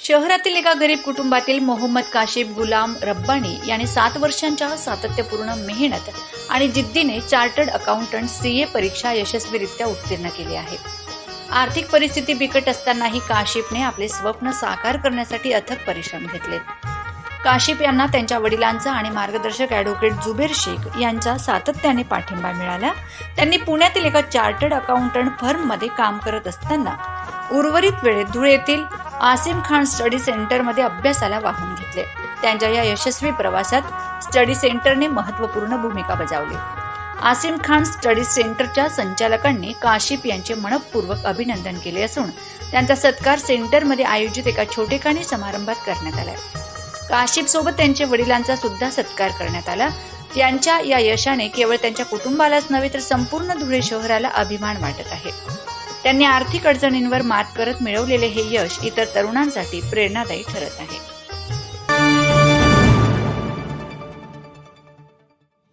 शहरातील एका गरीब कुटुंबातील मोहम्मद काशिफ गुलाम रब्बानी यांनी सात वर्षांच्या सातत्यपूर्ण मेहनत आणि जिद्दीने चार्टर्ड अकाउंटंट सीए परीक्षा यशस्वीरित्या उत्तीर्ण केली आहे. आर्थिक परिस्थिती बिकट असतानाही काशिफने आपले स्वप्न साकार करण्यासाठी अथक परिश्रम घेतले. काशिफ यांना त्यांच्या वडिलांचा आणि मार्गदर्शक ॲडव्होकेट जुबेर शेख यांचा सातत्याने पाठिंबा मिळाला. त्यांनी पुण्यातील एका चार्टर्ड अकाउंटंट फर्ममध्ये काम करत असताना उर्वरित वेळेत धुळे येथील आसिम खान स्टडी सेंटरमध्ये अभ्यासाला वाहून घेतले. त्यांच्या या यशस्वी प्रवासात स्टडी सेंटरने महत्त्वपूर्ण भूमिका बजावली. आसिम खान स्टडी सेंटरच्या संचालकांनी काशिफ यांचे मनपूर्वक अभिनंदन केले असून त्यांचा सत्कार सेंटरमध्ये आयोजित एका छोटेखानी समारंभात करण्यात आला काशिफ सोबत त्यांच्या वडिलांचा सुद्धा सत्कार करण्यात आला. त्यांच्या या यशाने केवळ त्यांच्या कुटुंबालाच नव्हे तर संपूर्ण धुळे शहराला अभिमान वाटत आहे. त्यांनी आर्थिक अडचणींवर मात करत मिळवलेले हे यश इतर तरुणांसाठी प्रेरणादायी ठरत आहे.